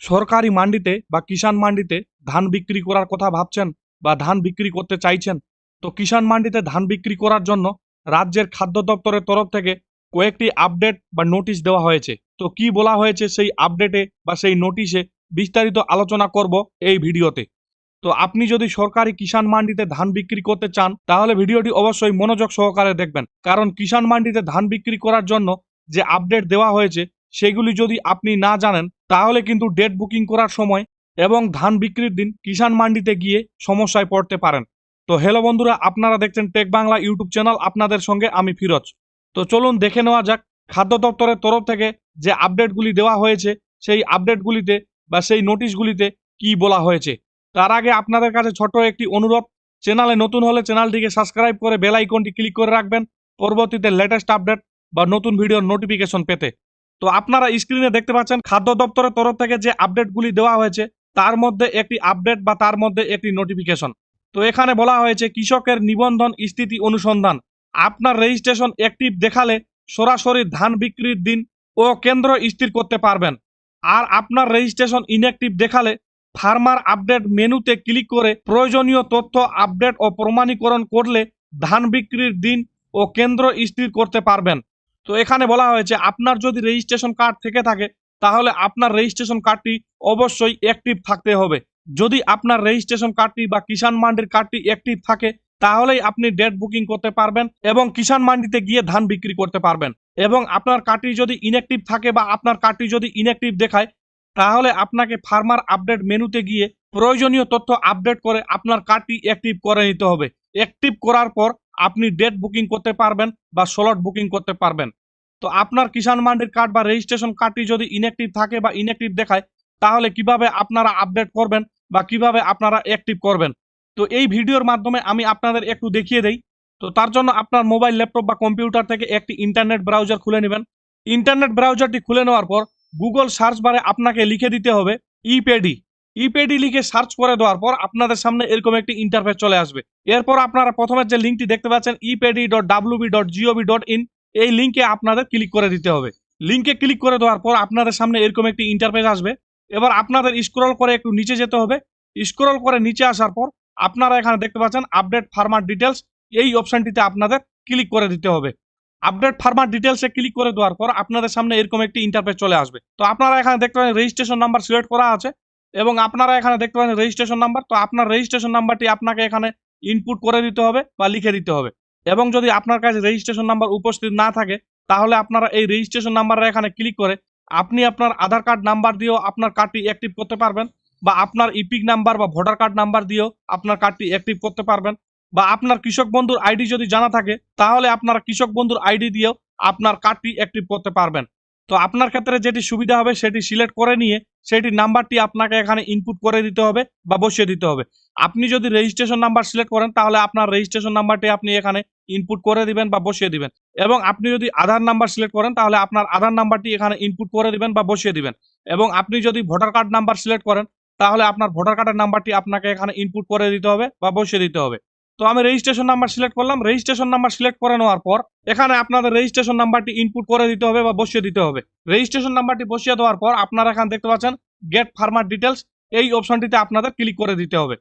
সরকারি মান্ডিতে বা কিষাণ মান্ডিতে ধান বিক্রি করার কথা ভাবছেন বা ধান বিক্রি করতে চাইছেন, তো কিষাণ মান্ডিতে ধান বিক্রি করার জন্য রাজ্যের খাদ্য দপ্তরের তরফ থেকে কয়েকটি আপডেট বা নোটিশ দেওয়া হয়েছে। তো কি বলা হয়েছে সেই আপডেটে বা সেই নোটিশে বিস্তারিত আলোচনা করব এই ভিডিওতে। তো আপনি যদি সরকারি কিষাণ মান্ডিতে ধান বিক্রি করতে চান, তাহলে ভিডিওটি অবশ্যই মনোযোগ সহকারে দেখবেন। কারণ কিষাণ মান্ডিতে ধান বিক্রি করার জন্য যে আপডেট দেওয়া হয়েছে সেগুলি যদি আপনি না জানেন, তাহলে কিন্তু ডেট বুকিং করার সময় এবং ধান বিক্রির দিন কিষাণ মান্ডিতে গিয়ে সমস্যায় পড়তে পারেন। তো হ্যালো বন্ধুরা, আপনারা দেখছেন টেক বাংলা ইউটিউব চ্যানেল, আপনাদের সঙ্গে আমি ফিরোজ। তো চলুন দেখে নেওয়া যাক, খাদ্য দপ্তরের তরফ থেকে যে আপডেটগুলি দেওয়া হয়েছে, সেই আপডেটগুলিতে বা সেই নোটিশগুলিতে কি বলা হয়েছে। তার আগে আপনাদের কাছে ছোট একটি অনুরোধ, চ্যানেলে নতুন হলে চ্যানেলটিকে সাবস্ক্রাইব করে বেল আইকনটি ক্লিক করে রাখবেন। পরবর্তীতে লেটেস্ট আপডেট বা নতুন ভিডিওর নোটিফিকেশন পেতে। তো আপনারা স্ক্রিনে দেখতে পাচ্ছেন খাদ্য দপ্তরের তরফ থেকে যে আপডেটগুলি দেওয়া হয়েছে, তার মধ্যে একটি আপডেট বা তার মধ্যে একটি নোটিফিকেশন তো এখানে বলা হয়েছে, কৃষকের নিবন্ধন স্থিতি অনুসন্ধান। আপনার রেজিস্ট্রেশন অ্যাক্টিভ দেখালে সরাসরি ধান বিক্রির দিন ও কেন্দ্র স্থির করতে পারবেন। আর আপনার রেজিস্ট্রেশন ইনঅ্যাক্টিভ দেখালে ফার্মার আপডেট মেনুতে ক্লিক করে প্রয়োজনীয় তথ্য আপডেট ও প্রমাণীকরণ করলে ধান বিক্রির দিন ও কেন্দ্র স্থির করতে পারবেন। তো এখানে বলা হয়েছে, আপনার যদি রেজিস্ট্রেশন কার্ড থেকে থাকে, তাহলে আপনার রেজিস্ট্রেশন কার্ডটি অবশ্যই অ্যাক্টিভ থাকতে হবে। যদি আপনার রেজিস্ট্রেশন কার্ডটি বা কিষাণ মান্ডির কার্ডটি অ্যাক্টিভ থাকে, তাহলেই আপনি ডেট বুকিং করতে পারবেন এবং কিষাণ মান্ডিতে গিয়ে ধান বিক্রি করতে পারবেন। এবং আপনার কার্ডটি যদি ইনঅ্যাক্টিভ থাকে বা আপনার কার্ডটি যদি ইনঅ্যাক্টিভ দেখায়, তাহলে আপনাকে ফার্মার আপডেট মেনুতে গিয়ে প্রয়োজনীয় তথ্য আপডেট করে আপনার কার্ডটি অ্যাক্টিভ করে নিতে হবে। অ্যাক্টিভ করার পর আপনি ডেট বুকিং করতে পারবেন বা স্লট বুকিং করতে পারবেন। তো আপনার কিষাণ মান্ডির কার্ড বা রেজিস্ট্রেশন কার্ডটি যদি ইনঅ্যাক্টিভ থাকে বা ইনঅ্যাক্টিভ দেখায়, তাহলে কীভাবে আপনারা আপডেট করবেন বা কীভাবে আপনারা অ্যাক্টিভ করবেন? তো এই ভিডিওর মাধ্যমে আমি আপনাদের একটু দেখিয়ে দেই। তো তার জন্য আপনার মোবাইল ল্যাপটপ বা কম্পিউটার থেকে একটি ইন্টারনেট ব্রাউজার খুলে নেবেন। ইন্টারনেট ব্রাউজারটি খুলে নেওয়ার পর গুগল সার্চ বারে আপনাকে লিখে দিতে হবে ইপেডি ইপেডি লিখে সার্চ করে দেওয়ার পর আপনাদের সামনে এরকম একটি ইন্টারফেস চলে আসবে। এরপর আপনারা প্রথমে যে লিঙ্কটি দেখতে পাচ্ছেন EPDS dot WB dot gov dot in এই লিঙ্কে আপনাদের ক্লিক করে দিতে হবে। লিঙ্কে ক্লিক করে দেওয়ার পর আপনাদের সামনে এরকম একটি ইন্টারফেস আসবে। এবার আপনাদের স্ক্রল করে একটু নিচে যেতে হবে। স্ক্রল করে নিচে আসার পর আপনারা এখানে দেখতে পাচ্ছেন আপডেট ফার্মার ডিটেলস এই অপশনটিতে আপনাদের ক্লিক করে দিতে হবে। আপডেট ফার্মার ডিটেলসে ক্লিক করে দেওয়ার পর আপনাদের সামনে এরকম একটি ইন্টারফেস চলে আসবে। তো আপনারা এখানে দেখতে পাচ্ছেন রেজিস্ট্রেশন নাম্বার সিলেক্ট করা আছে এবং আপনারা এখানে দেখতে পাচ্ছেন রেজিস্ট্রেশন নাম্বার তো আপনার রেজিস্ট্রেশন নাম্বারটি আপনাকে এখানে ইনপুট করে দিতে হবে বা লিখে দিতে হবে। এবং যদি আপনার কাছে রেজিস্ট্রেশন নাম্বার উপস্থিত না থাকে, তাহলে আপনারা এই রেজিস্ট্রেশন নাম্বারে এখানে ক্লিক করে আপনি আপনার আধার কার্ড নাম্বার দিয়েও আপনার কার্ডটি অ্যাক্টিভ করতে পারবেন বা আপনার ইপিক নাম্বার বা ভোটার কার্ড নাম্বার দিয়েও আপনার কার্ডটি অ্যাক্টিভ করতে পারবেন বা আপনার কৃষক বন্ধুর আইডি যদি জানা থাকে, তাহলে আপনারা কৃষক বন্ধুর আইডি দিয়েও আপনার কার্ডটি অ্যাক্টিভ করতে পারবেন। তো আপনার ক্ষেত্রে যেটি সুবিধা হবে, সেটি সিলেক্ট করে নিয়ে সেটি নাম্বারটি আপনাকে এখানে ইনপুট করে দিতে হবে বা বসিয়ে দিতে হবে। আপনি যদি রেজিস্ট্রেশন নাম্বার সিলেক্ট করেন, তাহলে আপনার রেজিস্ট্রেশন নাম্বারটি আপনি এখানে ইনপুট করে দিবেন বা বসিয়ে দিবেন। এবং আপনি যদি আধার নাম্বার সিলেক্ট করেন, তাহলে আপনার আধার নাম্বারটি এখানে ইনপুট করে দিবেন বা বসিয়ে দিবেন। এবং আপনি যদি ভোটার কার্ড নাম্বার সিলেক্ট করেন, তাহলে আপনার ভোটার কার্ডের নাম্বারটি আপনাকে এখানে ইনপুট করে দিতে হবে বা বসিয়ে দিতে হবে। তো আমি রেজিস্ট্রেশন নাম্বার সিলেক্ট করলাম। রেজিস্ট্রেশন নাম্বার সিলেক্ট করে নেওয়ার পর, এখানে আপনাদের রেজিস্ট্রেশন নাম্বারটি ইনপুট করে দিতে হবে বা বসিয়ে দিতে হবে। রেজিস্ট্রেশন নাম্বারটি বসিয়ে দেওয়ার পর, আপনারা এখানে দেখতে পাচ্ছেন গেট ফার্মার ডিটেলস এই অপশনটিতে আপনাদের ক্লিক করে দিতে হবে।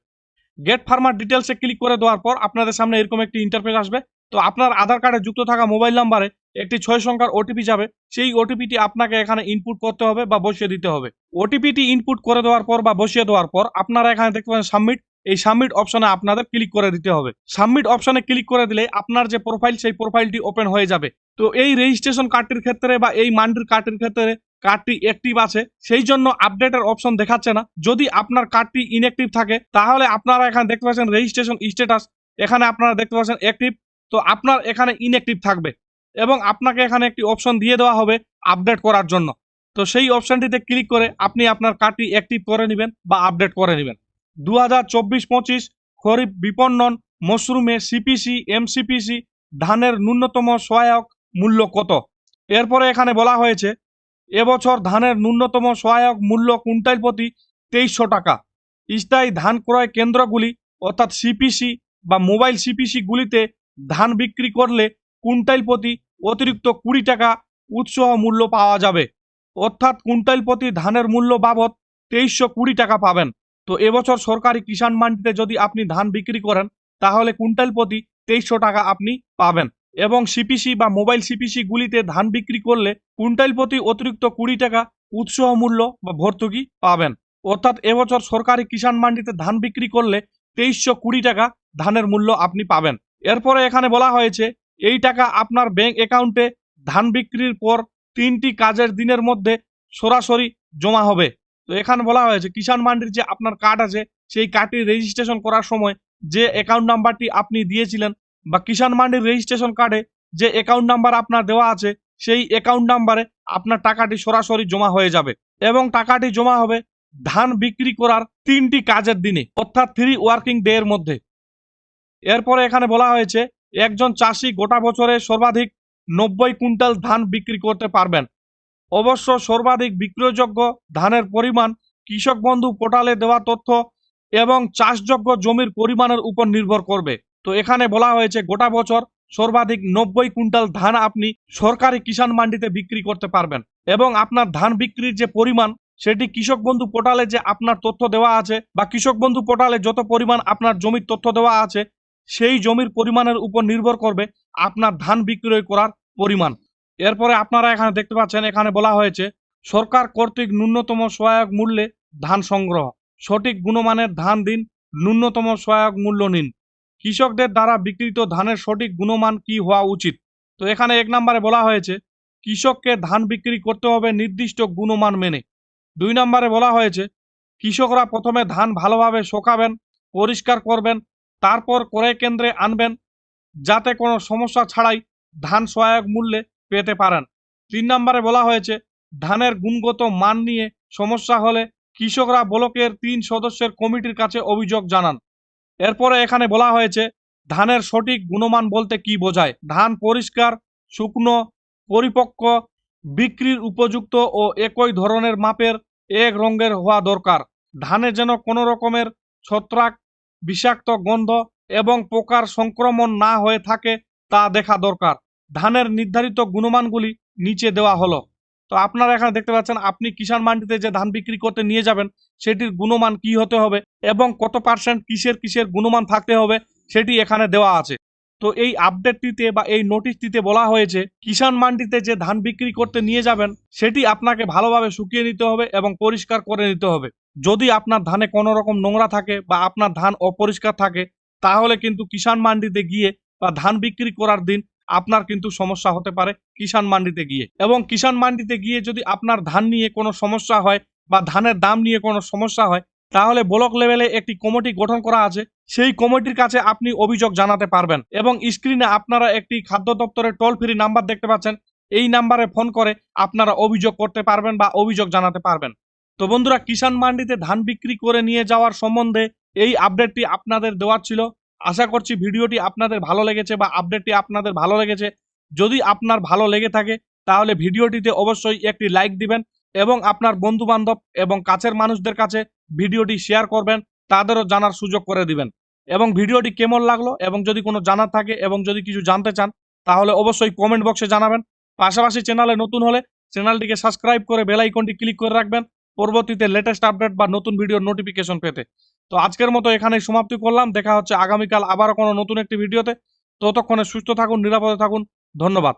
গেট ফার্মার ডিটেলসে ক্লিক করে দেওয়ার পর, আপনাদের সামনে এরকম একটি ইন্টারফেস আসবে। তো আপনার আধার কার্ডে যুক্ত থাকা মোবাইল নাম্বারে একটি ছয় সংখ্যার ওটিপি যাবে। সেই ওটিপিটি আপনাকে এখানে ইনপুট করতে হবে বা বসিয়ে দিতে হবে। ওটিপিটি ইনপুট করে দেওয়ার পর বা বসিয়ে দেওয়ার পর, আপনারা এখানে দেখতে পাচ্ছেন সাবমিট এই সাবমিট অপশনে আপনাদের ক্লিক করে দিতে হবে। সাবমিট অপশনে ক্লিক করে দিলে আপনার যে প্রোফাইল সেই প্রোফাইলটি ওপেন হয়ে যাবে। তো এই রেজিস্ট্রেশন কার্ডটির ক্ষেত্রে বা এই মান্ডির কার্ডটির ক্ষেত্রে কার্ডটি অ্যাক্টিভ আছে, সেই জন্য আপডেটের অপশন দেখাচ্ছে না। যদি আপনার কার্ডটি ইনঅ্যাক্টিভ থাকে, তাহলে আপনারা এখানে দেখতে পাচ্ছেন রেজিস্ট্রেশন স্ট্যাটাস এখানে আপনারা দেখতে পাচ্ছেন অ্যাক্টিভ তো আপনার এখানে ইনঅ্যাক্টিভ থাকবে। এবং আপনাকে এখানে একটি অপশন দিয়ে দেওয়া হবে আপডেট করার জন্য। তো সেই অপশনটিতে ক্লিক করে আপনি আপনার কার্ডটি অ্যাক্টিভ করে নেবেন বা আপডেট করে নেবেন। দু হাজার চব্বিশ পঁচিশ খরিফ বিপণন মশরুমে সিপিসি এমসিপিসি ধানের ন্যূনতম সহায়ক মূল্য কত? এরপরে এখানে বলা হয়েছে, এবছর ধানের ন্যূনতম সহায়ক মূল্য কুইন্টাল প্রতি তেইশশো টাকা। স্থায়ী ধান ক্রয় কেন্দ্রগুলি, অর্থাৎ সিপিসি বা মোবাইল সিপিসি গুলিতে ধান বিক্রি করলে কুইন্টাল প্রতি অতিরিক্ত কুড়ি টাকা উৎসাহ মূল্য পাওয়া যাবে। অর্থাৎ কুইন্টাল প্রতি ধানের মূল্য বাবদ তেইশশো কুড়ি টাকা পাবেন। তো এবছর সরকারি কিষাণ মান্ডিতে যদি আপনি ধান বিক্রি করেন, তাহলে কুইন্টাল প্রতি তেইশশো টাকা আপনি পাবেন। এবং সিপিসি বা মোবাইল সিপিসি গুলিতে ধান বিক্রি করলে কুইন্টাল প্রতি অতিরিক্ত কুড়ি টাকা উৎসাহ মূল্য বা ভর্তুকি পাবেন। অর্থাৎ এবছর সরকারি কিষাণ মান্ডিতে ধান বিক্রি করলে তেইশশো কুড়ি টাকা ধানের মূল্য আপনি পাবেন। এরপরে এখানে বলা হয়েছে, এই টাকা আপনার ব্যাংক অ্যাকাউন্টে ধান বিক্রির পর তিনটি কাজের দিনের মধ্যে সরাসরি জমা হবে। তো এখানে বলা হয়েছে, কিষাণ মান্ডির যে আপনার কার্ড আছে, সেই কার্ডটি রেজিস্ট্রেশন করার সময় যে অ্যাকাউন্ট নাম্বারটি আপনি দিয়েছিলেন বা কিষাণ মান্ডির রেজিস্ট্রেশন কার্ডে যে অ্যাকাউন্ট নাম্বার আপনার দেওয়া আছে, সেই অ্যাকাউন্ট নাম্বারে আপনার টাকাটি সরাসরি জমা হয়ে যাবে এবং টাকাটি জমা হবে ধান বিক্রি করার তিনটি কাজের দিনে, অর্থাৎ থ্রি ওয়ার্কিং ডে এর মধ্যে। এরপরে এখানে বলা হয়েছে, একজন চাষি গোটা বছরে সর্বাধিক নব্বই কুইন্টাল ধান বিক্রি করতে পারবেন। অবশ্য সর্বাধিক বিক্রয়যোগ্য ধানের পরিমাণ কৃষক বন্ধু পোর্টালে দেওয়া তথ্য এবং চাষযোগ্য জমির পরিমাণের উপর নির্ভর করবে। তো এখানে বলা হয়েছে, গোটা বছর সর্বাধিক নব্বই কুইন্টাল ধান আপনি সরকারি কিষাণ মান্ডিতে বিক্রি করতে পারবেন এবং আপনার ধান বিক্রির যে পরিমাণ, সেটি কৃষক বন্ধু পোর্টালে যে আপনার তথ্য দেওয়া আছে বা কৃষক বন্ধু পোর্টালে যত পরিমাণ আপনার জমির তথ্য দেওয়া আছে, সেই জমির পরিমাণের উপর নির্ভর করবে আপনার ধান বিক্রয় করার পরিমাণ। এরপরে আপনারা এখানে দেখতে পাচ্ছেন, এখানে বলা হয়েছে, সরকার কর্তৃক ন্যূনতম সহায়ক মূল্যে ধান সংগ্রহ। সঠিক গুণমানের ধান দিন ন্যূনতম সহায়ক মূল্য নিন। কৃষকদের দ্বারা বিক্রিত ধানের সঠিক গুণমান কি হওয়া উচিত? তো এখানে এক নম্বরে বলা হয়েছে, কৃষককে ধান বিক্রি করতে হবে নির্দিষ্ট গুণমান মেনে। দুই নম্বরে বলা হয়েছে, কৃষকরা প্রথমে ধান ভালোভাবে শোকাবেন, পরিষ্কার করবেন, তারপর ক্রয় কেন্দ্রে আনবেন, যাতে কোনো সমস্যা ছাড়াই ধান সহায়ক মূল্যে পেতে পারেন। তিন নম্বরে বলা হয়েছে, ধানের গুণগত মান নিয়ে সমস্যা হলে কৃষকরা ব্লকের তিন সদস্যের কমিটির কাছে অভিযোগ জানান। এরপরে এখানে বলা হয়েছে, ধানের সঠিক গুণমান বলতে কি বোঝায়? ধান পরিষ্কার, শুকনো, পরিপক্ক, বিক্রির উপযুক্ত ও একই ধরনের মাপের এক রঙের হওয়া দরকার। ধানে যেন কোনো রকমের ছত্রাক, বিষাক্ত গন্ধ এবং পোকার সংক্রমণ না হয়ে থাকে তা দেখা দরকার। ধানের নির্ধারিত গুণমানগুলি নিচে দেওয়া হলো। তো আপনারা এখানে দেখতে পাচ্ছেন, আপনি কিষাণ মান্ডিতে যে ধান বিক্রি করতে নিয়ে যাবেন, সেটির গুণমান কি হতে হবে এবং কত পার্সেন্ট কিসের কিসের গুণমান থাকতে হবে সেটি এখানে দেওয়া আছে। তো এই আপডেটটিতে বা এই নোটিশটিতে বলা হয়েছে, কিষাণ মান্ডিতে যে ধান বিক্রি করতে নিয়ে যাবেন, সেটি আপনাকে ভালোভাবে শুকিয়ে নিতে হবে এবং পরিষ্কার করে নিতে হবে। যদি আপনার ধানে কোনো রকম নোংরা থাকে বা আপনার ধান অপরিষ্কার থাকে, তাহলে কিন্তু কিষাণ মান্ডিতে গিয়ে বা ধান বিক্রি করার দিন আপনার কিন্তু সমস্যা হতে পারে কিষাণ মান্ডিতে গিয়ে। এবং কিষাণ মান্ডিতে গিয়ে যদি আপনার ধান নিয়ে কোনো সমস্যা হয় বা ধানের দাম নিয়ে কোনো সমস্যা হয়, তাহলে ব্লক লেভেলে একটি কমিটি গঠন করা আছে। সেই কমিটির কাছে আপনি অভিযোগ জানাতে পারবেন এবং স্ক্রিনে আপনারা একটি খাদ্য দপ্তরের টোল ফ্রি নাম্বার দেখতে পাচ্ছেন। এই নাম্বারে ফোন করে আপনারা অভিযোগ করতে পারবেন বা অভিযোগ জানাতে পারবেন। তো বন্ধুরা, কিষাণ মান্ডিতে ধান বিক্রি করে নিয়ে যাওয়ার সম্বন্ধে এই আপডেটটি আপনাদের দেওয়ার ছিল। আশা করছি ভিডিওটি আপনাদের ভালো লেগেছে বা আপডেটটি আপনাদের ভালো লেগেছে। যদি আপনার ভালো লেগে থাকে, তাহলে ভিডিওটিতে অবশ্যই একটি লাইক দিবেন এবং আপনার বন্ধু বান্ধব এবং কাছের মানুষদের কাছে ভিডিওটি শেয়ার করবেন, তাদেরও জানার সুযোগ করে দিবেন। এবং ভিডিওটি কেমন লাগল এবং যদি কোনো জানার থাকে এবং যদি কিছু জানতে চান, তাহলে অবশ্যই কমেন্ট বক্সে জানাবেন। পাশাপাশি চ্যানেলে নতুন হলে চ্যানেলটিকে সাবস্ক্রাইব করে বেল আইকনটি ক্লিক করে রাখবেন। পরবর্তীতে লেটেস্ট আপডেট বা নতুন ভিডিওর নোটিফিকেশন পেতে। তো আজকের মতো এখানেই সমাপ্তি করলাম। দেখা হচ্ছে আগামীকাল আবারও কোনো নতুন একটি ভিডিওতে। ততক্ষণে সুস্থ থাকুন, নিরাপদে থাকুন। ধন্যবাদ।